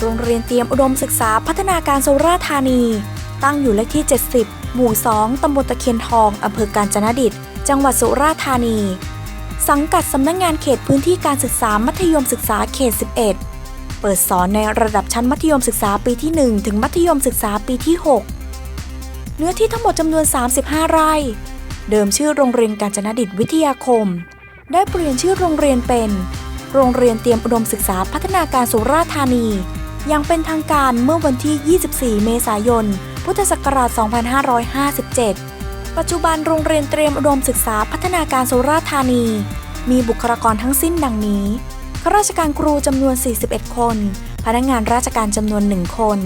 โรงเรียนเตรียมอุดมศึกษาพัฒนาการสุราธานี ตั้งอยู่เลขที่ 70 หมู่ 2 ตำบลตะเคียนทอง อำเภอกาญจนดิต จังหวัดสุราธานี สังกัดสำนักงงานเขตพื้นที่การศึกษามัธยมศึกษาเขต 11 เปิดสอนในระดับชั้นมัธยมศึกษาปีที่ 1 ถึงมัธยมศึกษาปีที่ 6 เนื้อที่ทั้งหมดจำนวน 35 ไร่ เดิมชื่อโรงเรียนกาญจนดิตวิทยาคม ได้เปลี่ยนชื่อโรงเรียนเป็น โรงเรียนเตรียมอุดมศึกษาพัฒนาการสุราธานี อย่างเป็นทางการเมื่อวันที่ 24 เมษายน พุทธศักราช 2557 ปัจจุบันโรงเรียนเตรียมอุดมศึกษาพัฒนาการสุราษฎร์ธานี มีบุคลากรทั้งสิ้นดังนี้ ข้าราชการครูจำนวน 41 คน พนักงานราชการจำนวน 1 คน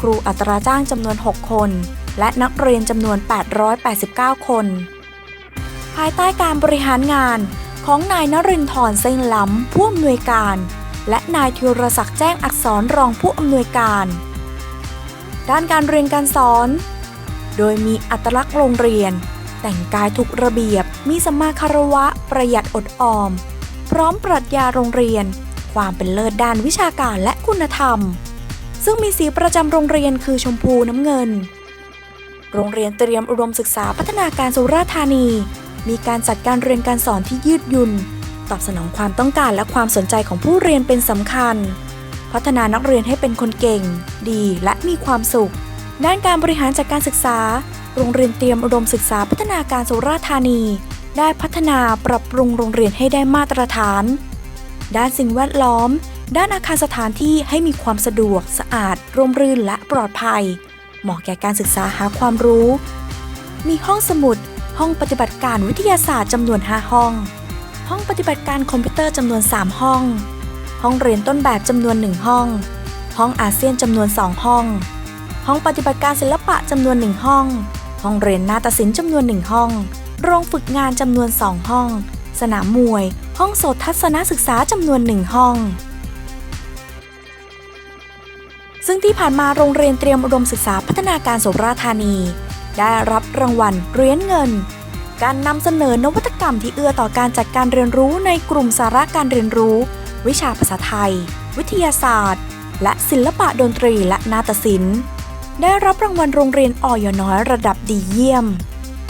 ครูอัตราจ้างจำนวน 6 คน และนักเรียนจำนวน 889 คน ภายใต้การบริหารงานของนายนรินทร์เส้นล้ำผู้อำนวยการ และนายธีรศักดิ์แจ้งอักษรรองผู้อำนวยการ ด้านการเรียนการสอน โดยมีอัตลักษณ์โรงเรียน แต่งกายถูกระเบียบ มีสัมมาคารวะ ประหยัดอดออม พร้อมปรัชญาโรงเรียน ความเป็นเลิศด้านวิชาการและคุณธรรม ซึ่งมีสีประจำโรงเรียนคือชมพูน้ำเงิน โรงเรียนเตรียมอุดมศึกษาพัฒนาการสุราษฎร์ธานี มีการจัดการเรียนการสอนที่ยืดหยุ่น ตอบสนองความต้องการและความสนใจของผู้เรียนเป็นสำคัญ พัฒนานักเรียนให้เป็นคนเก่ง ดีและมีความสุข ด้านการบริหารจัดการศึกษา โรงเรียนเตรียมอุดมศึกษาพัฒนาการสุราษฎร์ธานี ได้พัฒนาปรับปรุงโรงเรียนให้ได้มาตรฐาน ด้านสิ่งแวดล้อม ด้านอาคารสถานที่ให้มีความสะดวก สะอาด ร่มรื่นและปลอดภัย เหมาะแก่การศึกษาหาความรู้ มีห้องสมุด ห้องปฏิบัติการวิทยาศาสตร์จำนวน 5 ห้อง ห้องปฏิบัติการคอมพิวเตอร์จำนวน 3 ห้อง ห้องเรียนต้นแบบจำนวน 1 ห้อง ห้องอาเซียนจำนวน 2 ห้อง ห้องปฏิบัติการศิลปะจำนวน 1 ห้อง ห้องเรียนนาฏศิลป์จำนวน 1 ห้อง โรงฝึกงานจำนวน 2 ห้อง สนามมวย ห้องโสตทัศนศึกษาจำนวน 1 ห้องซึ่งที่ผ่านมาโรงเรียนเตรียมอุดมศึกษาพัฒนาการสุราษฎร์ธานี ได้รับรางวัลเหรียญเงิน การนำเสนอนวัตกรรมที่เอื้อต่อการจัดการเรียนรู้ในกลุ่มสาระการเรียนรู้ วิชาภาษาไทย วิทยาศาสตร์ และศิลปะดนตรีและนาฏศิลป์ ได้รับรางวัลโรงเรียนออยน้อยระดับดีเยี่ยม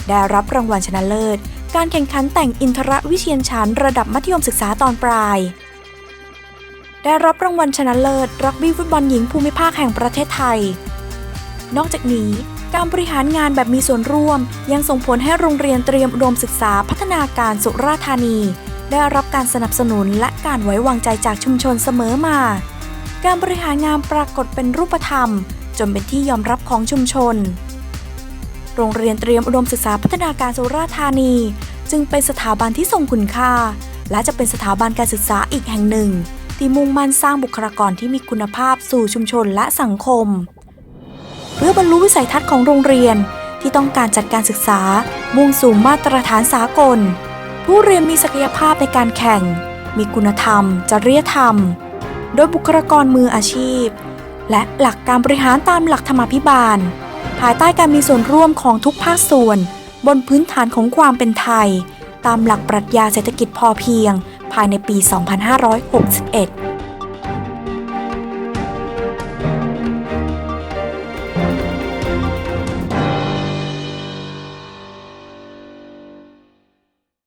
ได้รับรางวัลชนะเลิศ การแข่งขันแต่งอินทรวิเชียนชันระดับมัธยมศึกษาตอนปลาย ได้รับรางวัลชนะเลิศรักบี้ฟุตบอลหญิงภูมิภาคแห่งประเทศไทย นอกจากนี้ การบริหารงานแบบมีส่วนร่วม ยังส่งผลให้โรงเรียนเตรียมอุดมศึกษาพัฒนาการสุราธานี ได้รับการสนับสนุนและการไว้วางใจจากชุมชนเสมอมา การบริหารงานปรากฏเป็นรูปธรรม จนเป็นที่ยอมรับของชุมชน โรงเรียนเตรียมอุดมศึกษาพัฒนาการสุราธานี จึงเป็นสถาบันที่ทรงคุณค่า และจะเป็นสถาบันการศึกษาอีกแห่งหนึ่ง ที่มุ่งมั่นสร้างบุคลากรที่มีคุณภาพสู่ชุมชนและสังคม เพื่อบรรลุวิสัยทัศน์ของโรงเรียน ที่ต้องการจัดการศึกษา มุ่งสู่มาตรฐานสากล ผู้เรียนมีศักยภาพในการแข่ง มีคุณธรรม จริยธรรม โดยบุคลากรมืออาชีพ และหลักการบริหารตามหลักธรรมาภิบาล ภายใต้การมีส่วนร่วมของทุกภาคส่วน บนพื้นฐานของความเป็นไทย ตามหลักปรัชญาเศรษฐกิจพอเพียง ภายในปี 2561